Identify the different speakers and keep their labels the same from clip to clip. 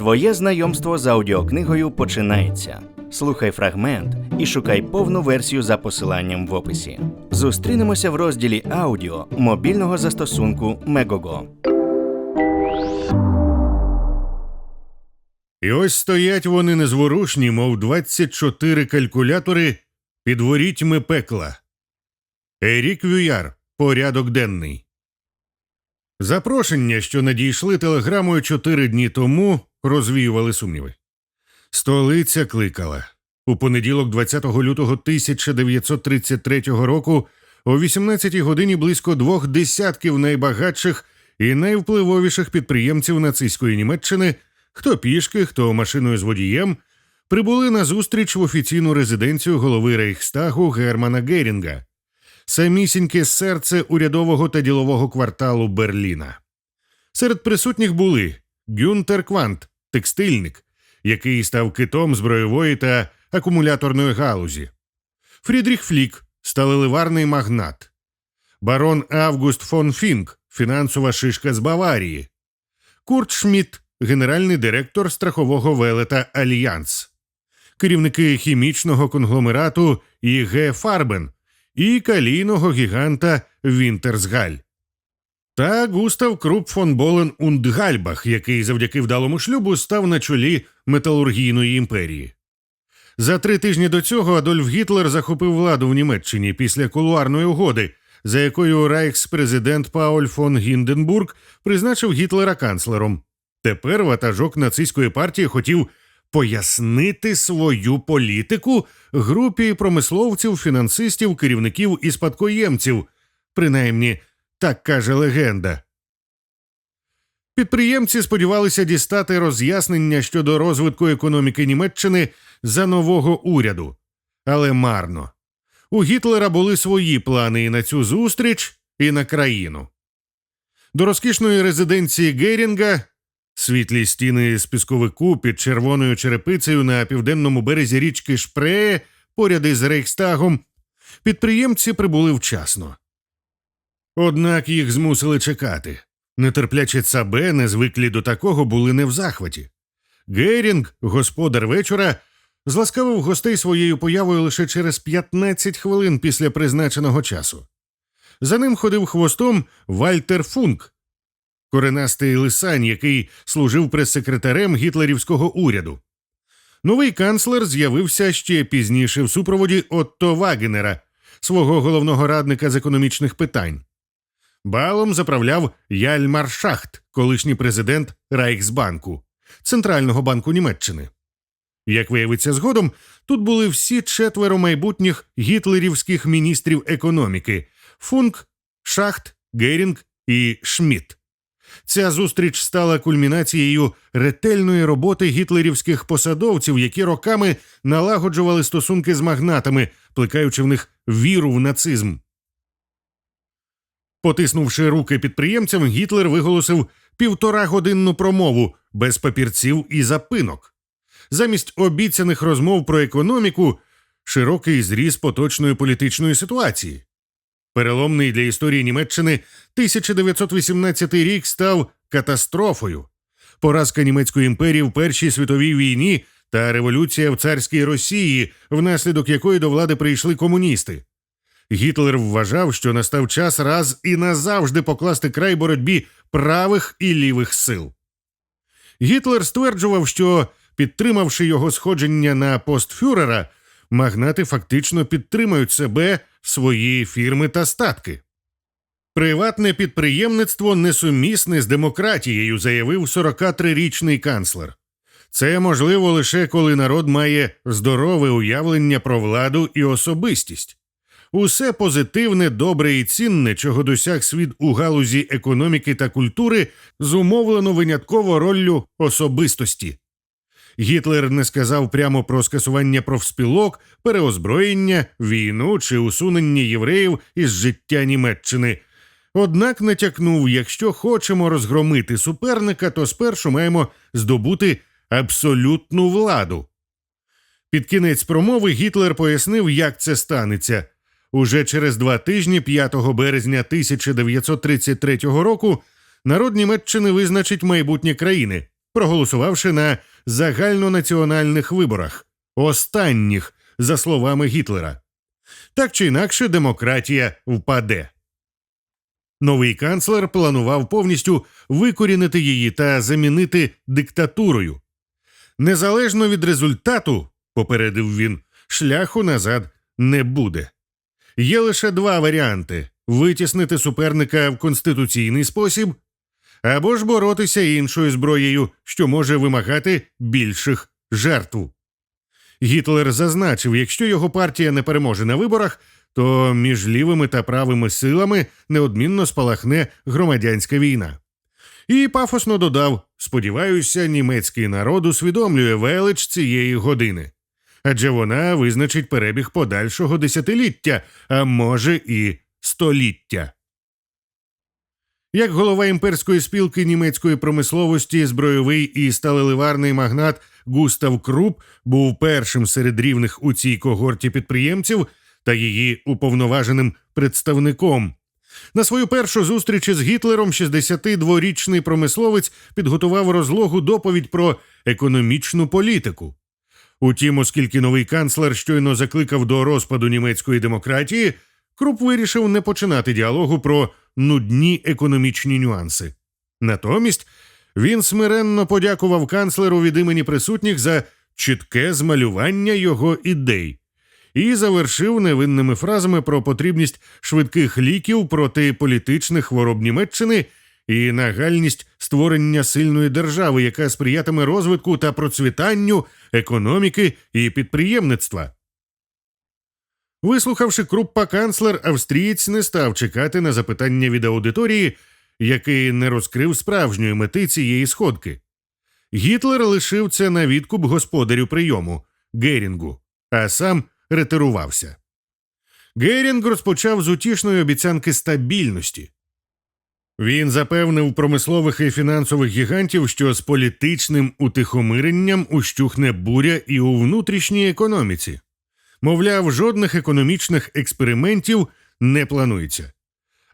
Speaker 1: Твоє знайомство з аудіокнигою починається. Слухай фрагмент і шукай повну версію за посиланням в описі. Зустрінемося в розділі аудіо мобільного застосунку Megogo.
Speaker 2: І ось стоять вони незворушні, мов 24 калькулятори під ворітьми пекла. Ерік Вюяр. Порядок денний. Запрошення, що надійшли телеграмою чотири дні тому, розвіювали сумніви. Столиця кликала. У понеділок, 20 лютого 1933 року, о 18 годині близько двох десятків найбагатших і найвпливовіших підприємців нацистської Німеччини, хто пішки, хто машиною з водієм, прибули на зустріч в офіційну резиденцію голови Рейхстагу Германа Герінга, самісіньке серце урядового та ділового кварталу Берліна. Серед присутніх були Гюнтер Квант, текстильник, який став китом збройової та акумуляторної галузі, Фрідріх Флік, сталеливарний магнат, барон Август фон Фінк, фінансова шишка з Баварії, Курт Шмідт, генеральний директор страхового велета Альянс, керівники хімічного конгломерату ІГ Фарбен і калійного гіганта Вінтерсгаль. Та Густав Круп фон Болен унд Гальбах, який завдяки вдалому шлюбу став на чолі металургійної імперії. За три тижні до цього Адольф Гітлер захопив владу в Німеччині після кулуарної угоди, за якою рейхспрезидент Пауль фон Гінденбург призначив Гітлера канцлером. Тепер ватажок нацистської партії хотів пояснити свою політику групі промисловців, фінансистів, керівників і спадкоємців, принаймні так каже легенда. Підприємці сподівалися дістати роз'яснення щодо розвитку економіки Німеччини за нового уряду, але марно. У Гітлера були свої плани і на цю зустріч, і на країну. До розкішної резиденції Герінга, світлі стіни з пісковику під червоною черепицею на південному березі річки Шпрее, поряд із Рейхстагом, підприємці прибули вчасно. Однак їх змусили чекати. Нетерплячі цабе, незвиклі до такого, були не в захваті. Герінг, господар вечора, зласкавив гостей своєю появою лише через 15 хвилин після призначеного часу. За ним ходив хвостом Вальтер Функ, коренастий лисань, який служив прес-секретарем гітлерівського уряду. Новий канцлер з'явився ще пізніше в супроводі Отто Вагенера, свого головного радника з економічних питань. Балом заправляв Яльмар Шахт, колишній президент Райхсбанку, Центрального банку Німеччини. Як виявиться згодом, тут були всі четверо майбутніх гітлерівських міністрів економіки Функ, Шахт, Герінг і Шмідт. Ця зустріч стала кульмінацією ретельної роботи гітлерівських посадовців, які роками налагоджували стосунки з магнатами, плекаючи в них віру в нацизм. Потиснувши руки підприємцям, Гітлер виголосив півторагодинну промову без папірців і запинок. Замість обіцяних розмов про економіку широкий зріз поточної політичної ситуації. Переломний для історії Німеччини 1918 рік став катастрофою. Поразка німецької імперії в Першій світовій війні та революція в царській Росії, внаслідок якої до влади прийшли комуністи. Гітлер вважав, що настав час раз і назавжди покласти край боротьбі правих і лівих сил. Гітлер стверджував, що, підтримавши його сходження на пост фюрера, магнати фактично підтримають себе, свої фірми та статки. Приватне підприємництво несумісне з демократією, заявив 43-річний канцлер. Це можливо лише коли народ має здорове уявлення про владу і особистість. Усе позитивне, добре і цінне, чого досяг світ у галузі економіки та культури, зумовлено винятково роллю особистості. Гітлер не сказав прямо про скасування профспілок, переозброєння, війну чи усунення євреїв із життя Німеччини. Однак натякнув, якщо хочемо розгромити суперника, то спершу маємо здобути абсолютну владу. Під кінець промови Гітлер пояснив, як це станеться. Уже через два тижні, 5 березня 1933 року, народ Німеччини визначить майбутнє країни проголосувавши на загальнонаціональних виборах, останніх, за словами Гітлера. Так чи інакше, демократія впаде. Новий канцлер планував повністю викорінити її та замінити диктатурою. Незалежно від результату, попередив він, шляху назад не буде. Є лише два варіанти: витіснити суперника в конституційний спосіб, або ж боротися іншою зброєю, що може вимагати більших жертв. Гітлер зазначив, якщо його партія не переможе на виборах, то між лівими та правими силами неодмінно спалахне громадянська війна. І пафосно додав: сподіваюся, німецький народ усвідомлює велич цієї години, адже вона визначить перебіг подальшого десятиліття, а може і століття. Як голова імперської спілки німецької промисловості, збройовий і сталеливарний магнат Густав Круп був першим серед рівних у цій когорті підприємців та її уповноваженим представником. На свою першу зустріч із Гітлером 62-річний промисловець підготував розлогу доповідь про економічну політику. Утім, оскільки новий канцлер щойно закликав до розпаду німецької демократії, Круп вирішив не починати діалогу про нудні економічні нюанси. Натомість він смиренно подякував канцлеру від імені присутніх за чітке змалювання його ідей і завершив невинними фразами про потрібність швидких ліків проти політичних хвороб Німеччини і нагальність створення сильної держави, яка сприятиме розвитку та процвітанню економіки і підприємництва. Вислухавши Круппа канцлер, австрієць не став чекати на запитання від аудиторії, який не розкрив справжньої мети цієї сходки. Гітлер лишив це на відкуп господарю прийому Герінгу, а сам ретирувався. Герінг розпочав з утішної обіцянки стабільності. Він запевнив промислових і фінансових гігантів, що з політичним утихомиренням ущухне буря і у внутрішній економіці. Мовляв, жодних економічних експериментів не планується.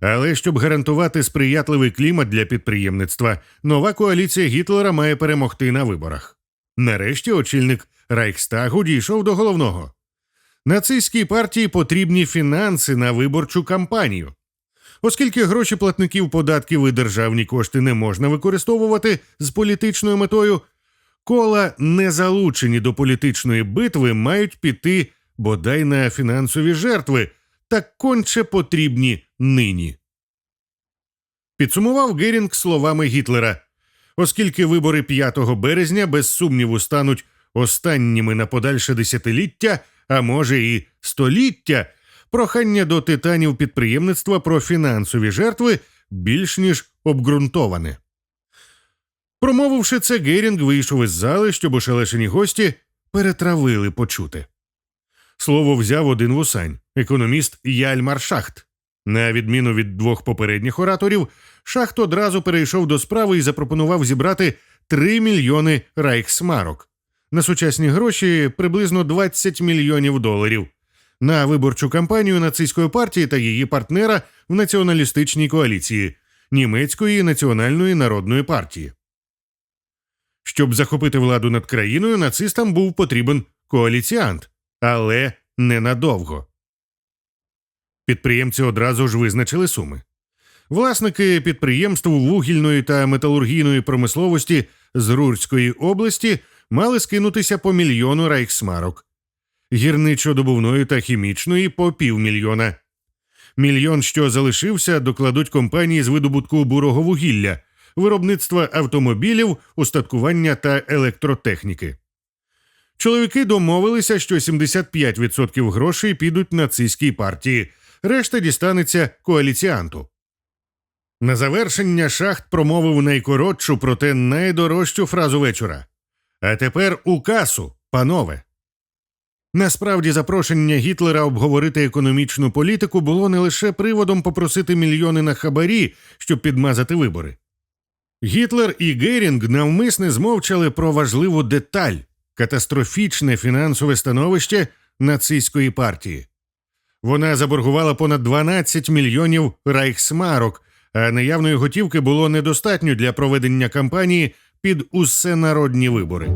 Speaker 2: Але щоб гарантувати сприятливий клімат для підприємництва, нова коаліція Гітлера має перемогти на виборах. Нарешті очільник Райхстагу дійшов до головного. Нацистській партії потрібні фінанси на виборчу кампанію. Оскільки гроші платників податків і державні кошти не можна використовувати з політичною метою, кола, не залучені до політичної битви, мають піти бодай на фінансові жертви, так конче потрібні нині. Підсумував Герінг словами Гітлера. Оскільки вибори 5 березня без сумніву стануть останніми на подальше десятиліття, а може і століття, прохання до титанів підприємництва про фінансові жертви більш ніж обґрунтоване. Промовивши це, Герінг вийшов із зали, щоб ошелешені гості перетравили почути. Слово взяв один вусань, економіст Яльмар Шахт. На відміну від двох попередніх ораторів, Шахт одразу перейшов до справи і запропонував зібрати 3 мільйони райхсмарок. На сучасні гроші приблизно 20 мільйонів доларів на виборчу кампанію нацистської партії та її партнера в націоналістичній коаліції німецької національної народної партії. Щоб захопити владу над країною, нацистам був потрібен коаліціант, але ненадовго. Підприємці одразу ж визначили суми. Власники підприємств вугільної та металургійної промисловості з Рурської області мали скинутися по мільйону райхсмарок, гірничо-добувної та хімічної по півмільйона. Мільйон, що залишився, докладуть компанії з видобутку бурого вугілля, виробництва автомобілів, устаткування та електротехніки. Чоловіки домовилися, що 75% грошей підуть нацистській партії, решта дістанеться коаліціанту. На завершення шахт промовив найкоротшу, проте найдорожчу фразу вечора. А тепер у касу, панове. Насправді, запрошення Гітлера обговорити економічну політику було не лише приводом попросити мільйони на хабарі, щоб підмазати вибори. Гітлер і Герінг навмисне змовчали про важливу деталь катастрофічне фінансове становище нацистської партії. Вона заборгувала понад 12 мільйонів райхсмарок, а наявної готівки було недостатньо для проведення кампанії під усенародні вибори.